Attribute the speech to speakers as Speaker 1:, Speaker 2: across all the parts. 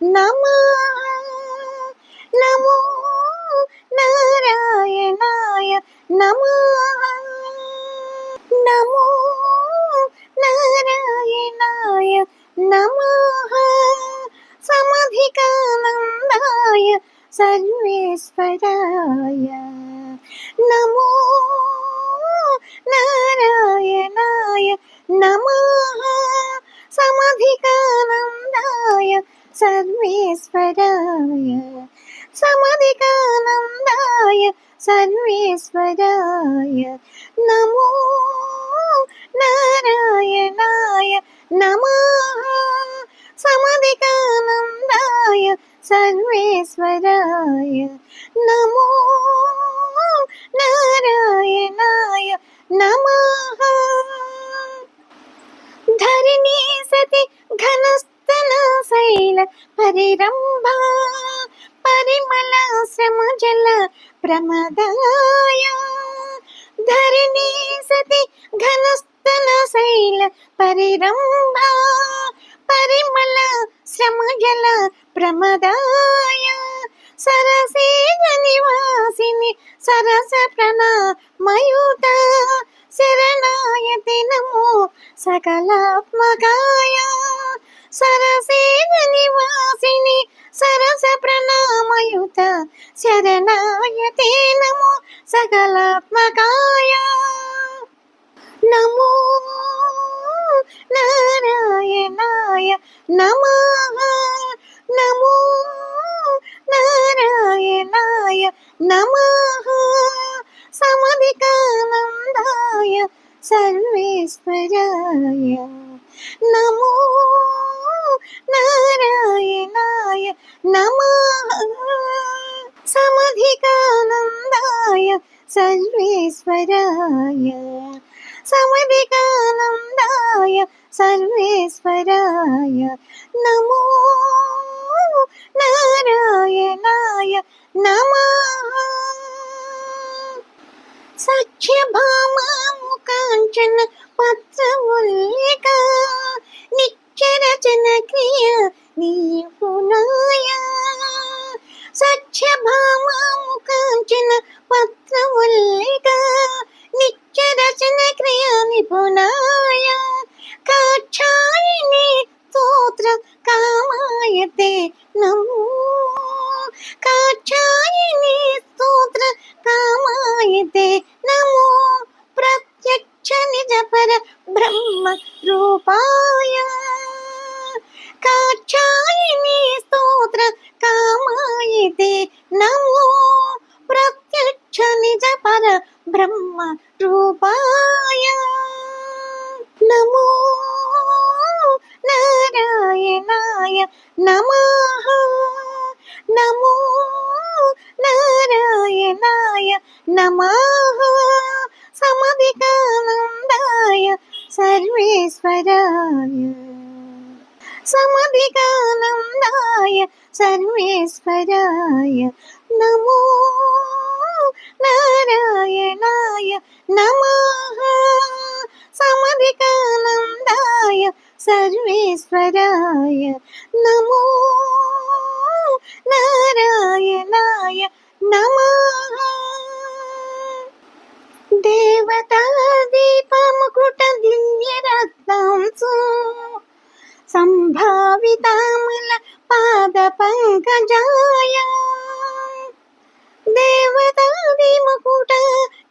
Speaker 1: నమ నమో నారాయణాయ నమ నమో నారాయణాయ నమ సమధికానందాయ సర్వేశ్వరాయ. సర్వేశ్వరాయ నమో నారాయణాయ నమః. సమధికానందాయ సర్వేశ్వరాయ నమో నారాయణాయ నమః. ధరణి సతి ఘనస్తన శైల పరిరంభా. పరిమళ శ్రమ జల ప్రమదాయ. ధరణి సతి ఘనస్థల శైల పరిరంభా. పరిమళ శ్రమ జల ప్రమదాయ. సరసేన నివాసిని సరస ప్రణమయుత. శరణాయతి నమో సకలాత్మకాయ. సరసేన నివాసిని సరస ప్రణామయుత శరణాయ తే నమో సకలాత్మకాయ. నమో నారాయణాయ నమ. నమో నారాయణాయ నమ. సమధికానందాయ సర్వేశ్వరాయ. నమో సర్వేశ్వరాయ నమో నారాయణాయ నమ. నమః సఖ్యభామాముకాంచన పత్రముల్లిక నిత్యరచన క్రియ నీపునాయ సఖ్యభామాముకాంచన పత్రముల్లిక నిత్యరచన క్రియ నిపుణాయ కాక్షాయిని స్తోత్ర కామాయతే నమో కాక్షాయిని స్తోత్ర కామాయతే నమో ప్రత్యక్ష నిజ పర బ్రహ్మ రూపాయ కాక్షాయిని స్తోత్ర కామాయతే నమో ప్రత్యక్ష నిజ పర బ్రహ్మ రూపాయ నమః సమధికానందాయ సర్వేశ్వరాయ. సమధికానందాయ సర్వేశ్వరాయ. నమో నారాయణాయ నమః సమధికానందాయ సర్వేశ్వరాయ. నమో నారాయణాయ నమః దేవతా దీపము దీపముకుట దివ్య రత్నాంశు సంభావితామల పాద పంకజాయ. దేవతాది ముకుట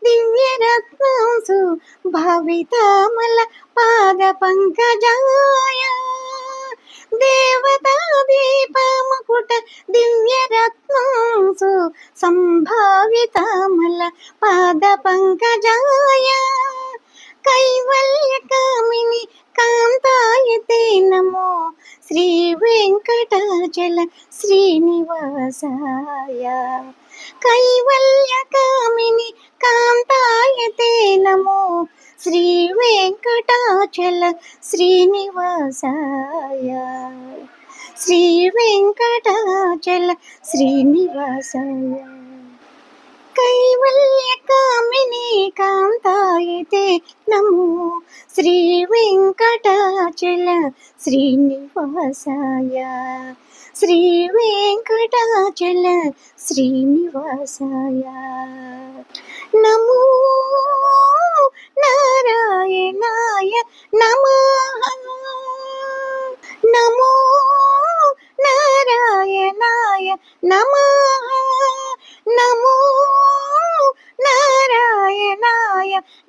Speaker 1: దివ్య రత్నాంశు భావితామల పాద పంకజాయ. దేవతా దీపముకుట దివ్య రత్నాంశు సంభావితామల పాద పంకజాయ కైవల్య కామిని కాంతాయతే నమో శ్రీ వెంకటాచల శ్రీనివాసాయ. కైవల్య కామిని కాంతాయతే నమో శ్రీ వెంకటాచల శ్రీనివాసాయ. శ్రీ వెంకటాచల శ్రీనివాసాయ. కైవల్య కామిని కాంతాయితే నమో శ్రీ వెంకటాచల శ్రీనివాసాయ. శ్రీ వెంకటాచల శ్రీనివాసాయ. నమో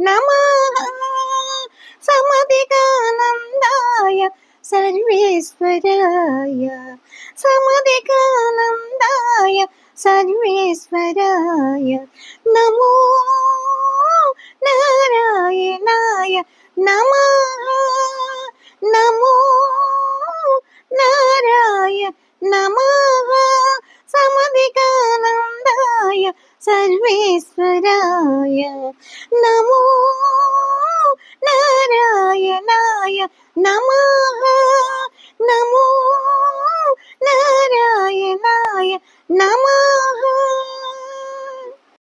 Speaker 1: నమః సమధికానందాయ సర్వేశ్వరాయ. సమధికానందాయ సర్వేశ్వరాయ. నమో నారాయణాయ నమః.